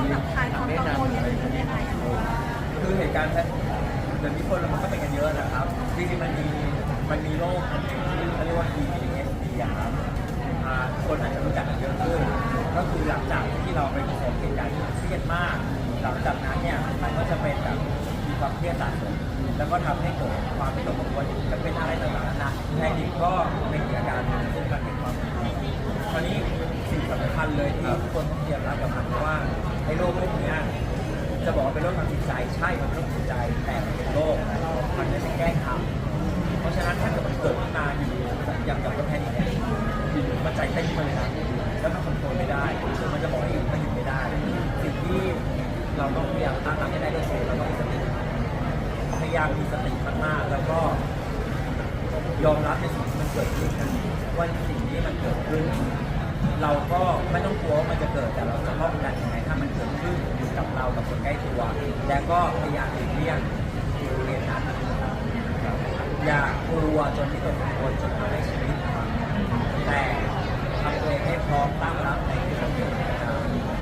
เขาแบบคลายความกังวลอย่างนี้ยังไงอะคือเหตุการณ์เดี๋ยวนี้คนเราก็เป็นกันเยอะนะครับจริงๆมันมีมันมีโรคอันหนึ่งที่เขาเรียกว่า PTSD อะครับคนอาจจะรู้จักกันเยอะขึ้นก็คือหลังจากที่เราไปประสบเหตุการณ์ที่เครียดมาก หลังจากนั้นเนี่ยมันก็จะเป็นแบบมีความเครียดสะสมแล้วก็ทำให้เกิดความไม่ตกกังวลจะเป็นอะไรต่างๆนานาแพนิคก็เป็นอีอาการหนึ่งซึ่งมันเป็นความเครียดคราวนี้สิ่งสำคัญเลยที่ทุกคนต้องเตรียมรับกับมันเพราะว่า ไอ้โรคพวกนี้จะบอกว่าเป็นโรคทางจิตใจใช่มันเป็นโรคจิตใจแต่มันเป็นโรคมันไม่ใช่แกล้งทำเพราะฉะนั้นถ้าเกิดมันเกิดขึ้นมาอยู่อย่างกับกระแพงเนี่ยมันใจเต้นขึ้นมาเลยนะแล้วมันคอนโทรลไม่ได้มันจะบอกให้หยุดมันหยุดไม่ได้ สิ่งที่เราต้องพยายามตั้งรับให้ได้ก็คือเราต้องมีสติพยายามมีสติมากๆแล้วก็ยอมรับในสิ่งที่มันเกิดขึ้นว่าสิ่งที่มันเกิดขึ้น เราก็ไม่ต้องกลัวว่ามันจะเกิดแต่เรา กับเรากับคนใกล้ตัว แล้วก็พยายามหลีกเลี่ยงบริเวณนั้นอย่ากลัวจนที่ตก